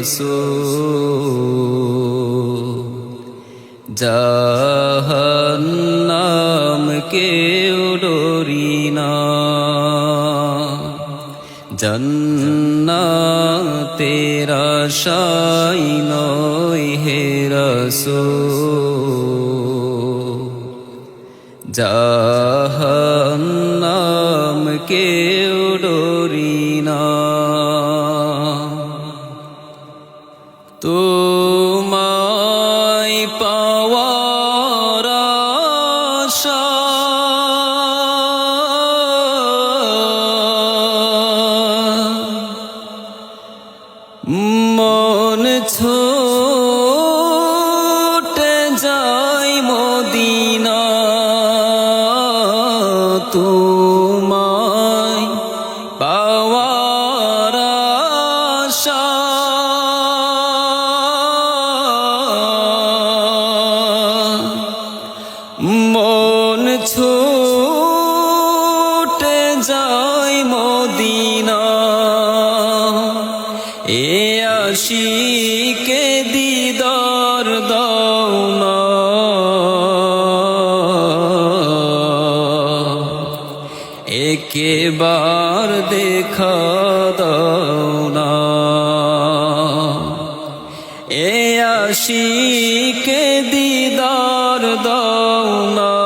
রসুল। জাহান্নাম কেউ ডরি না। জন্নাতের আশাই নয় হে রসুল। জাহান্নাম কেউ ডরি না। ছোটে যাই মদিনা। তোমায় পাওয়ার আশা। মন ছোটে যাই মদিনা। এ আশিকে দিদার দাও না। একেবার দেখা দাও না। এ আশিকে দিদার দাও না।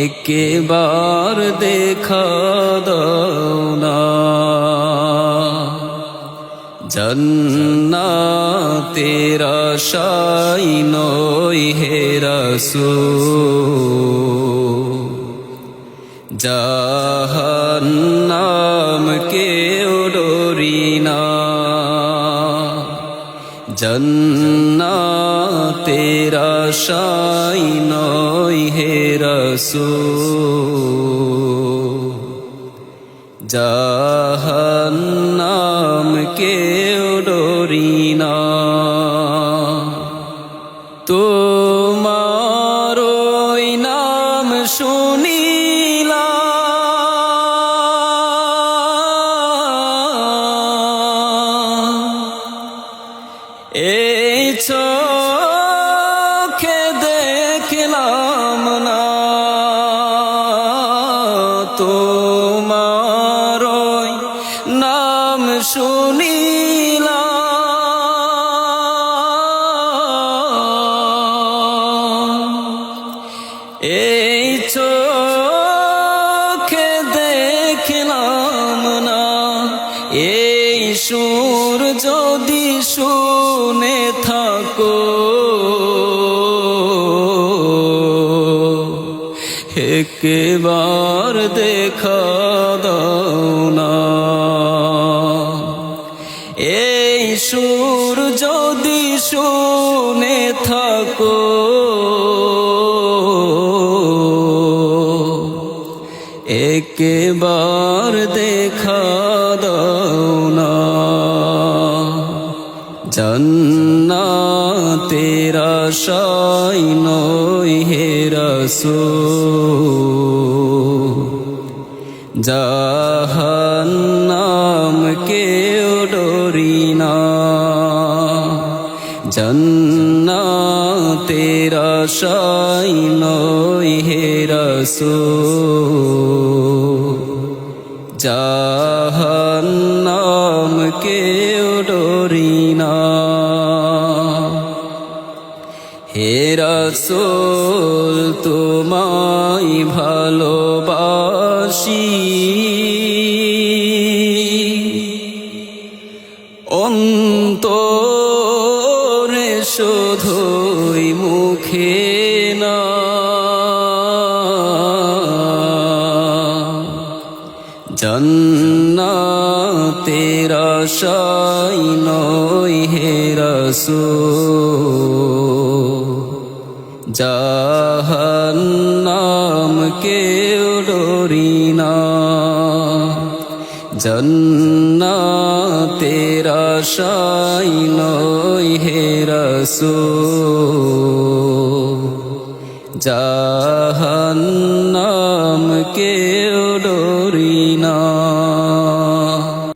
একেবার দেখা দাও না জন্নাতের আশাই নয় হে রসুল। জাহান্নাম কেউ ডরি না। জন্নাতের আশাই নয় হে জাহান্নাম কেউ ডরি না। তোমার ওই নাম শুনিলা এই চোখে নাম শুনিলাম। এই চোখে দেখলাম না এই সুর যদি শুনে থাকো। একবার দেখা দাও। এই সুর যদি শুনে থাকো। একবার দেখা দাও না। জন্নাতের আশাই নয় হে রসুল। জাহান্নাম জন্নাতের আশাই নয় হে রসুল। জাহান্নাম কেউ ডরি না। হে রসুল শুধুই মুখে না। জন্নাতের আশাই নয় হে রসূল। জাহান্নাম কেউ ডরি না। জন্নাতের আশাই হে রসূল জাহান্নাম কেউ